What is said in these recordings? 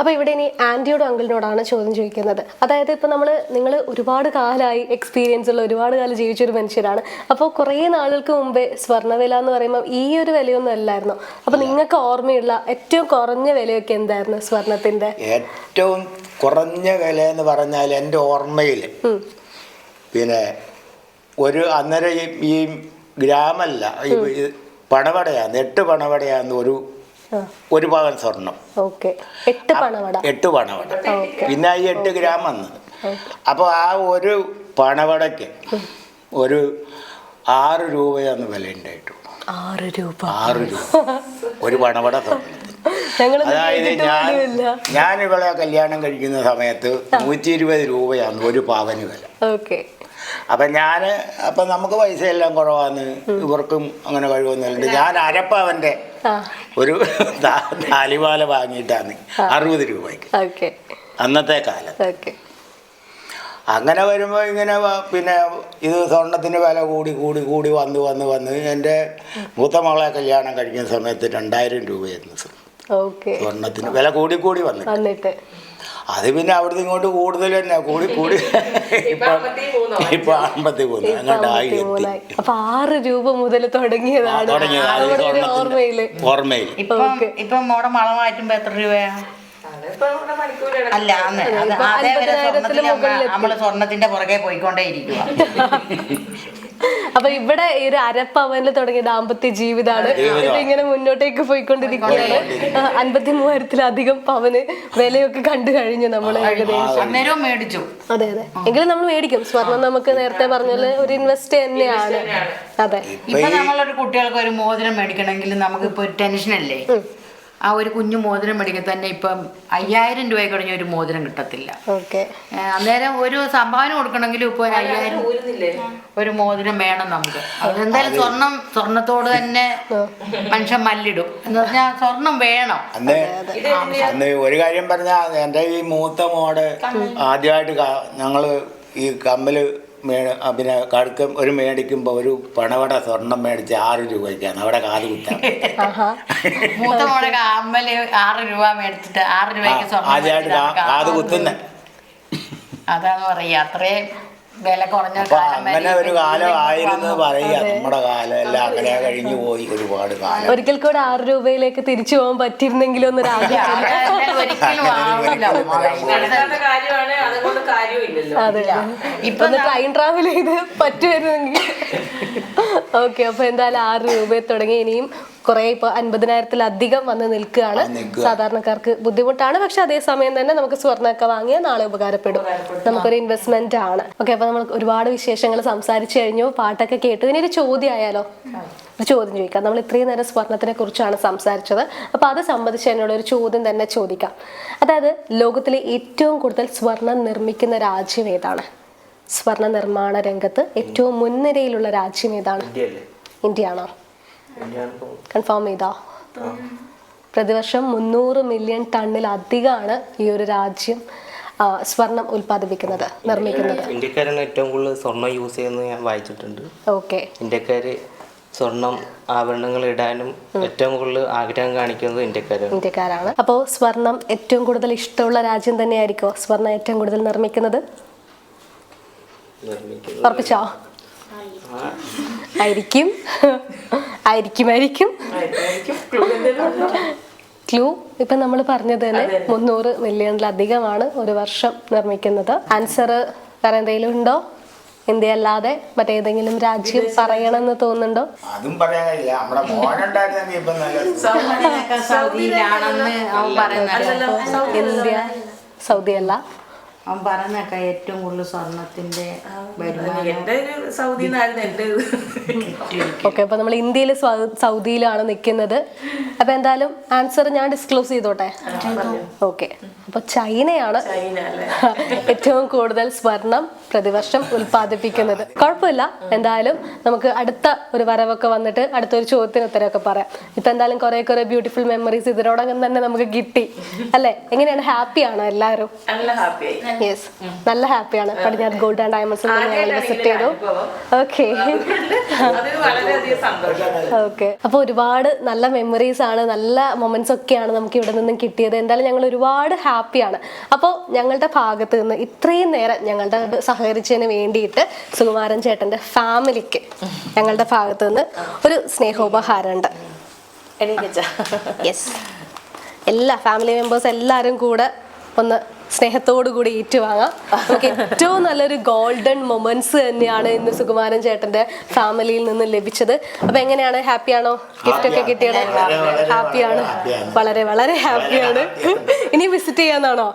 അപ്പൊ ഇവിടെ ഇനി ആന്റിയുടെ അങ്കിളിനോടാണ് ചോദ്യം ചോദിക്കുന്നത്. അതായത് ഇപ്പൊ നമ്മൾ നിങ്ങൾ ഒരുപാട് കാലമായി എക്സ്പീരിയൻസ് ഉള്ള ഒരുപാട് കാലം ജീവിച്ച ഒരു മനുഷ്യരാണ്. അപ്പോൾ കുറേ നാളുകൾക്ക് മുമ്പേ സ്വർണവില എന്ന് പറയുമ്പോൾ ഈ ഒരു വിലയൊന്നും അല്ലായിരുന്നു. അപ്പൊ നിങ്ങൾക്ക് ഓർമ്മയുള്ള ഏറ്റവും കുറഞ്ഞ വിലയൊക്കെ എന്തായിരുന്നു സ്വർണത്തിന്റെ? ഏറ്റവും കുറഞ്ഞ വില എന്ന് പറഞ്ഞാൽ എന്റെ ഓർമ്മയിൽ പിന്നെ ഒരു അന്നേരം ഈ- ഗ്രാമല്ല ഈ പണവടയാണ് എട്ട് പണവടയാന്ന് ഒരു ഒരു പവൻ സ്വർണം. എട്ട് പണവട. എട്ട് പണവട. പിന്നെ ഈ എട്ട് ഗ്രാം വന്നത് അപ്പോൾ ആ ഒരു പണവടയ്ക്ക് ഒരു ആറ് രൂപയാണ് വില ഉണ്ടായിട്ടുള്ളൂ. ആറ് രൂപ. ആറ് രൂപ. ഒരു പണവട സ്വർണം. അതായത് ഞാൻ ഞാൻ ഇവളെ കല്യാണം കഴിക്കുന്ന സമയത്ത് നൂറ്റി ഇരുപത് രൂപയാണ് ഒരു പാവന് വില. ഓക്കെ. അപ്പം ഞാൻ അപ്പം നമുക്ക് പൈസ എല്ലാം കുറവാന്ന് ഇവർക്കും അങ്ങനെ കഴിവൊന്നുമില്ല. ഞാൻ അരപ്പവന്റെ ആ ഒരു താലിമാല വാങ്ങിയിട്ടാണ് അറുപത് രൂപയ്ക്ക്. അന്നത്തെ കാലം. അങ്ങനെ വരുമ്പോൾ ഇങ്ങനെ പിന്നെ ഇത് സ്വർണത്തിന്റെ വില കൂടി കൂടി കൂടി വന്ന് വന്ന് വന്ന്. എന്റെ മൂത്ത മകളെ കല്യാണം കഴിക്കുന്ന സമയത്ത് രണ്ടായിരം രൂപയായിരുന്നു. സ്വർണത്തിന് വില കൂടി കൂടി വന്നു വന്നിട്ട്. അത് പിന്നെ അവിടുന്ന് ഇങ്ങോട്ട് കൂടുതൽ തന്നെ കൂടി കൂടി. ഇപ്പൊ അമ്പത്തി മൂന്ന് അങ്ങോട്ട് ആയി എത്തി. അപ്പൊ ആറ് രൂപ മുതൽ തുടങ്ങിയതാണ്. ഓർമ്മയിൽ. ഓർമ്മയിൽ ഇപ്പം ഇപ്പം മോടെ മളം മാറ്റുമ്പോ എത്ര രൂപയാ? അല്ല അന്ന്. അത് വരെ സ്വർണത്തിന്റെ പുറകെ പോയിക്കൊണ്ടേ ഇരിക്കുക അപ്പൊ ഇവിടെ ഈ ഒരു അരപ്പവനിൽ തുടങ്ങിയ ദാമ്പത്യ ജീവിതമാണ് ഇതിങ്ങനെ ഇങ്ങനെ മുന്നോട്ടേക്ക് പോയിക്കൊണ്ടിരിക്കുകയാണ്. അൻപത്തി മൂവായിരത്തിലധികം പവന് വിലയൊക്കെ കണ്ടു കഴിഞ്ഞു നമ്മൾ ഏകദേശം. അതെ. അതെ എങ്കിലും നമ്മൾ മേടിക്കും. സ്വർണം നമുക്ക് നേരത്തെ പറഞ്ഞ ഒരു ഇൻവെസ്റ്റ് തന്നെയാണ്. അതെ. ഇപ്പൊ നമ്മളൊരു കുട്ടികൾക്ക് ഒരു മോതിരം മേടിക്കണമെങ്കിൽ നമുക്ക് ഇപ്പൊ ടെൻഷൻ ടെൻഷനല്ലേ ആ ഒരു കുഞ്ഞു മോതിരം മേടിക്കാൻ തന്നെ ഇപ്പം അയ്യായിരം രൂപ കഴിഞ്ഞ ഒരു മോതിരം കിട്ടത്തില്ല. അന്നേരം ഒരു സംഭാവന കൊടുക്കണമെങ്കിലും ഇപ്പൊ ഒരു അയ്യായിരം ഒരു മോതിരം വേണം നമുക്ക്. അതെന്തായാലും സ്വർണം സ്വർണത്തോട് തന്നെ മനുഷ്യൻ മല്ലിടും. എന്ന് പറഞ്ഞാൽ സ്വർണം വേണം. അന്ന് ഒരു കാര്യം പറഞ്ഞാൽ എന്റെ ഈ മൂത്ത മോട് ആദ്യമായിട്ട് ഞങ്ങൾ ഈ കമ്മൽ മേ പിന്നെ കടുക്കം ഒരു മേടിക്കുമ്പോൾ ഒരു പണവട സ്വർണം മേടിച്ച് ആറ് രൂപയ്ക്കാണ് അവിടെ കാത് കുത്താൻ. ആഹാ. മൂത്ത മോളെ അമ്മൽ ആറ് രൂപ മേടിച്ചിട്ട് ആറ് രൂപയ്ക്ക് ആദ്യമായിട്ട് കാത് കാത് കുത്തുന്ന. അതാന്ന് പറയാ അത്രയും വില കുറഞ്ഞ അങ്ങനെ ഒരു കാലം ആയിരുന്നു പറയുക നമ്മുടെ അങ്ങനെ കഴിഞ്ഞു പോയി ഒരുപാട് കാലം. ഒരിക്കൽ കൂടെ ആറ് രൂപയിലേക്ക് തിരിച്ചു പോകാൻ പറ്റിയിരുന്നെങ്കിലും ഒന്ന് ഇപ്പൊ ട്രെയിൻ ട്രാവൽ ചെയ്ത് പറ്റുമായിരുന്നെങ്കിൽ. ഓക്കെ അപ്പൊ എന്തായാലും ആറ് രൂപയെ തുടങ്ങി. ഇനിയും കുറെ ഇപ്പൊ അൻപതിനായിരത്തിലധികം വന്ന് നിൽക്കുകയാണ്. സാധാരണക്കാർക്ക് ബുദ്ധിമുട്ടാണ്. പക്ഷെ അതേസമയം തന്നെ നമുക്ക് സ്വർണമൊക്കെ വാങ്ങിയാൽ നാളെ ഉപകാരപ്പെടും. നമുക്കൊരു ഇൻവെസ്റ്റ്മെന്റ് ആണ്. ഓക്കെ അപ്പൊ നമ്മൾ ഒരുപാട് വിശേഷങ്ങൾ സംസാരിച്ചു കഴിഞ്ഞു. പാട്ടൊക്കെ കേട്ടു. ഇനി ഒരു ചോദ്യം ആയാലോ ഒരു ചോദ്യം ചോദിക്കാം. നമ്മൾ ഇത്രയും നേരം സ്വർണത്തിനെ കുറിച്ചാണ് സംസാരിച്ചത്. അപ്പൊ അത് സംബന്ധിച്ച് എന്നോട് ഒരു ചോദ്യം തന്നെ ചോദിക്കാം. അതായത് ലോകത്തിലെ ഏറ്റവും കൂടുതൽ സ്വർണം നിർമ്മിക്കുന്ന രാജ്യം ഏതാണ്? സ്വർണ നിർമ്മാണ രംഗത്ത് ഏറ്റവും മുൻനിരയിലുള്ള രാജ്യം ഏതാണ്? ഇന്ത്യ ആണോ കൺഫേം ചെയ്താ? പ്രതിവർഷം മുന്നൂറ് മില്യൺ ടണ്ണിലധികമാണ് ഈ ഒരു രാജ്യം സ്വർണം ഉൽപ്പാദിപ്പിക്കുന്നത് നിർമ്മിക്കുന്നത്. ഇന്ത്യക്കാരാണ് ഏറ്റവും കൂടുതൽ സ്വർണം യൂസ് ചെയ്യുന്നത് ഞാൻ വായിച്ചിട്ടുണ്ട്. ഓക്കെ ഇന്ത്യക്കാര് സ്വർണം ആഭരണങ്ങൾ ഇടാനും ഏറ്റവും കൂടുതൽ ആഗ്രഹം കാണിക്കുന്നത് ഇന്ത്യക്കാരാണ്. ഇന്ത്യക്കാരാണ്. അപ്പോൾ സ്വർണം ഏറ്റവും കൂടുതൽ ഇഷ്ടമുള്ള രാജ്യം തന്നെയായിരിക്കോ സ്വർണം ഏറ്റവും കൂടുതൽ നിർമ്മിക്കുന്നത്? നിർമ്മിക്കുന്നത് ഉറപ്പിച്ചോ? ആയിരിക്കും. ആയിരിക്കുമായിരിക്കും. ക്ലൂ ഇപ്പൊ നമ്മൾ പറഞ്ഞത് തന്നെ മുന്നൂറ് മില്യണിലധികമാണ് ഒരു വർഷം നിർമ്മിക്കുന്നത്. ആൻസർ വേറെ എന്തെങ്കിലും ഉണ്ടോ? ഇന്ത്യ അല്ലാതെ മറ്റേതെങ്കിലും രാജ്യം പറയണമെന്ന് തോന്നുന്നുണ്ടോ? അതും പറയാൻ കഴിയില്ല. നമ്മുടെ മോനുണ്ടായിരുന്നെങ്കിൽ ഇന്ത്യ സൗദി അല്ല അവൻ ഏറ്റവും കൂടുതൽ സ്വർണത്തിന്റെ വരുമാനം. എന്റെ ഒരു സൗദി എന്നായിരുന്നു എന്റെ ഓക്കെ അപ്പൊ നമ്മൾ ഇന്ത്യയിൽ സൗദിയിലാണ് നിൽക്കുന്നത്. അപ്പൊ എന്തായാലും ആൻസർ ഞാൻ ഡിസ്ക്ലോസ് ചെയ്തോട്ടെ? ഓക്കെ അപ്പൊ ചൈനയാണ് ചൈന അല്ലേ? ഏറ്റവും കൂടുതൽ സ്വർണം പ്രതിവർഷം ഉൽപ്പാദിപ്പിക്കുന്നത്. കുഴപ്പമില്ല എന്തായാലും നമുക്ക് അടുത്ത ഒരു വരവൊക്കെ വന്നിട്ട് അടുത്തൊരു ചോദ്യത്തിന് ഉത്തരവൊക്കെ പറയാം. ഇപ്പൊ എന്തായാലും കുറെ കുറെ ബ്യൂട്ടിഫുൾ മെമ്മറീസ് ഇതിനോടകം തന്നെ നമുക്ക് കിട്ടി. അല്ലെ? എങ്ങനെയാണ്? ഹാപ്പിയാണോ എല്ലാവരും? നല്ല ഹാപ്പിയായി. യെസ് നല്ല ഹാപ്പിയാണ്. Padinjaru gold and diamonds visit ചെയ്തു ഓക്കെ ഓക്കെ അപ്പോൾ ഒരുപാട് നല്ല മെമ്മറീസ് ആണ് നല്ല മൊമെന്റ്സ് ഒക്കെയാണ് നമുക്ക് ഇവിടെ നിന്നും കിട്ടിയത്. എന്തായാലും ഞങ്ങൾ ഒരുപാട് ഹാപ്പിയാണ്. അപ്പോൾ ഞങ്ങളുടെ ഭാഗത്ത് നിന്ന് ഇത്രയും നേരം ഞങ്ങളുടെ സഹകരിച്ചതിന് വേണ്ടിയിട്ട് സുകുമാരൻ ചേട്ടന്റെ ഫാമിലിക്ക് ഞങ്ങളുടെ ഭാഗത്ത് നിന്ന് ഒരു സ്നേഹോപഹാരമുണ്ട്. യെസ് എല്ലാ ഫാമിലി മെമ്പേഴ്സ് എല്ലാവരും കൂടെ ഒന്ന് സ്നേഹത്തോടു കൂടി ഏറ്റുവാങ്ങാം. നമുക്ക് ഏറ്റവും നല്ലൊരു ഗോൾഡൻ മൊമെന്റ്സ് തന്നെയാണ് ഇന്ന് സുകുമാരൻ ചേട്ടന്റെ ഫാമിലിയിൽ നിന്ന് ലഭിച്ചത്. അപ്പൊ എങ്ങനെയാണ്? ഹാപ്പിയാണോ ഗിഫ്റ്റ് ഒക്കെ കിട്ടിയത്? ഹാപ്പിയാണ്. വളരെ വളരെ ഹാപ്പിയാണ് ഇനി വിസിറ്റ് ചെയ്യാന്നാണോ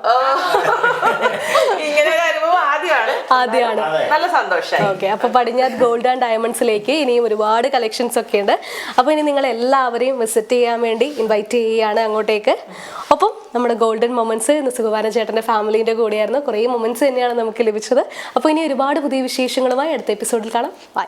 ഇങ്ങനെ ഒരു അനുഭവം ആദ്യമാണ്. ആദ്യമാണ്. നല്ല സന്തോഷം ഓക്കെ അപ്പൊ പടിഞ്ഞാറ് ഗോൾഡ് ആൻഡ് ഡയമണ്ട്സിലേക്ക് ഇനിയും ഒരുപാട് കളക്ഷൻസ് ഒക്കെ ഉണ്ട്. അപ്പൊ ഇനി നിങ്ങൾ എല്ലാവരെയും വിസിറ്റ് ചെയ്യാൻ വേണ്ടി ഇൻവൈറ്റ് ചെയ്യുകയാണ് അങ്ങോട്ടേക്ക്. ഒപ്പം നമ്മുടെ ഗോൾഡൻ മൊമെന്റ്സ് ഇന്ന് സുഖവാന ചേട്ടന്റെ ഫാമിലിന്റെ കൂടെയായിരുന്നു. കുറേ മൊമെന്റ്സ് തന്നെയാണ് നമുക്ക് ലഭിച്ചത്. അപ്പോൾ ഇനി ഒരുപാട് പുതിയ വിശേഷങ്ങളുമായി അടുത്ത എപ്പിസോഡിൽ കാണാം. ബൈ